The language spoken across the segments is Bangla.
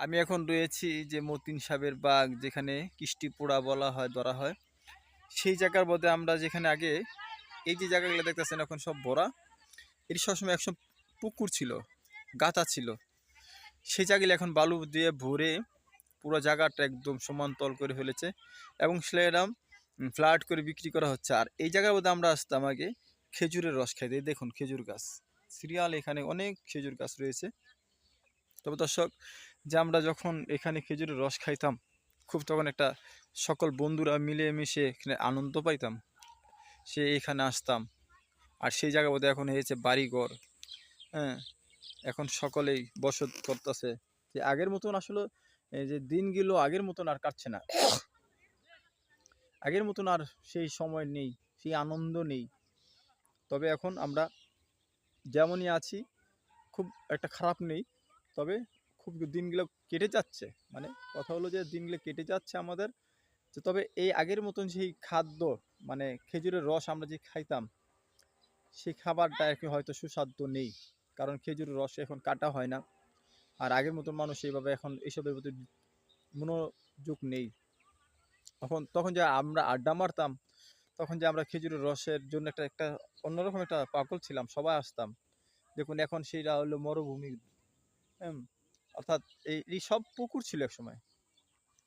আমি এখন রয়েছি যে মতিন সাহেবের বাগ, যেখানে কিষ্টিপোড়া বলা হয়, ধরা হয়। সেই জায়গার মধ্যে আমরা যেখানে আগে, এই যে জায়গাগুলো দেখতেছেন, এখন সব ভরা। এটি সবসময় একসময় পুকুর ছিল গাতা ছিল। সেই জায়গাগুলো এখন বালু দিয়ে ভরে পুরো জায়গাটা একদম সমান্তল করে ফেলেছে এবং সেরকম ফ্ল্যাট করে বিক্রি করা হচ্ছে। আর এই জায়গার মধ্যে আমরা আসতাম আগে খেজুরের রস খাইতে। দেখুন, খেজুর গাছ। সিরিয়াল এখানে অনেক খেজুর গাছ রয়েছে। তবে দর্শক যে আমরা যখন এখানে খেজুরের রস খাইতাম, খুব তখন একটা সকল বন্ধুরা মিলে মিশে এখানে আনন্দ পাইতাম। সে এখানে আসতাম আর সেই জায়গা মধ্যে এখন হয়েছে বাড়িঘর হ্যাঁ? এখন সকলেই বসত করতেছে যে আগের মতন আসলে যে দিনগুলো আগের মতন আর কাটছে না। আগের মতন আর সেই সময় নেই, সেই আনন্দ নেই। তবে এখন আমরা যেমনই আছি, খুব একটা খারাপ নেই। তবে খুব দিনগুলো কেটে যাচ্ছে। মানে কথা হলো যে দিনগুলো কেটে যাচ্ছে আমাদের। যে তবে এই আগের মতন সেই খাদ্য মানে খেজুরের রস আমরা যে খাইতাম, সেই খাবারটা আর কি হয়তো সুস্বাদু নেই। কারণ খেজুরের রস এখন কাটা হয় না। আর আগের মতন মানুষ এইভাবে এখন এইসবের প্রতি মনোযোগ নেই। তখন তখন যে আমরা আড্ডা মারতাম, তখন যে আমরা খেজুরের রসের জন্য একটা একটা অন্যরকম একটা পাগল ছিলাম, সবাই আসতাম। দেখুন এখন সেইটা হলো মরুভূমি অর্থাৎ এই সব পুকুর ছিল এক সময়।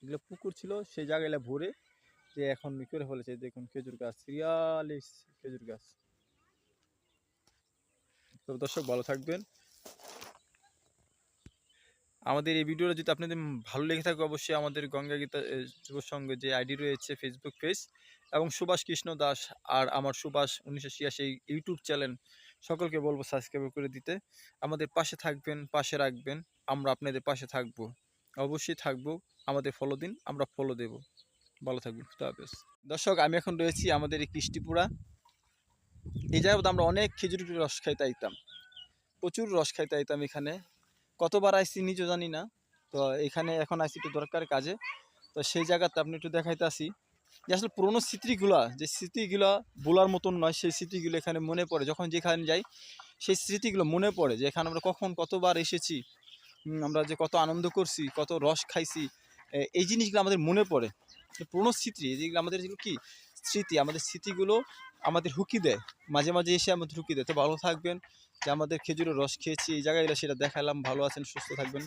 এগুলো পুকুর ছিল, সেই জায়গাগুলো ভরে যে এখন করে ফেলেছে দেখুন খেজুর গাছ সিরিয়ালি খেজুর গাছ। তো দর্শক, ভালো থাকবেন। আমাদের এই ভিডিওটা যদি আপনাদের ভালো লেগে থাকে, অবশ্যই আমাদের গঙ্গা গীতা যুব যে আইডি রয়েছে ফেসবুক পেজ এবং সুভাষ কৃষ্ণ দাস আর আমার সুভাষ উনিশশো ছিয়াশি ইউটিউব চ্যানেল সকলকে বলব সাবস্ক্রাইব করে দিতে। আমাদের পাশে থাকবেন, পাশে রাখবেন। আমরা আপনাদের পাশে থাকব। অবশ্যই থাকব। আমাদের ফলো দিন, আমরা ফলো দেব। ভালো থাকবেন হাফেজ। দর্শক, আমি এখন রয়েছি আমাদের এই কৃষ্টিপুরা। এই জায়গায় আমরা অনেক খেজুরের রস খাইতে আইতাম। প্রচুর রস খাইতে আইতাম এখানে। কতবার আইসি নিজেও জানি না। তো এখানে এখন আইসি একটু দরকার কাজে। তো সেই জায়গাতে আপনি একটু দেখাইতে আসি। যে আসলে পুরোনো স্মৃতিগুলা, যে স্মৃতিগুলা বলার মতন নয়, সেই স্মৃতিগুলো এখানে মনে পড়ে। যখন যেখানে যাই, সেই স্মৃতিগুলো মনে পড়ে যে এখানে আমরা কখন কতবার এসেছি আমরা যে কত আনন্দ করছি, কত রস খাইছি এই জিনিসগুলো আমাদের মনে পড়ে। পুরোনো স্মৃতি যেগুলো আমাদের যেগুলো কি? স্মৃতি, আমাদের স্মৃতিগুলো আমাদের হুকি দেয়। মাঝে মাঝে এসে আমাদের হুকি দেয়। তো ভালো থাকবেন, যে আমাদের খেজুরের রস খেয়েছি, এই জায়গায় সেটা দেখালাম। ভালো আছেন, সুস্থ থাকবেন।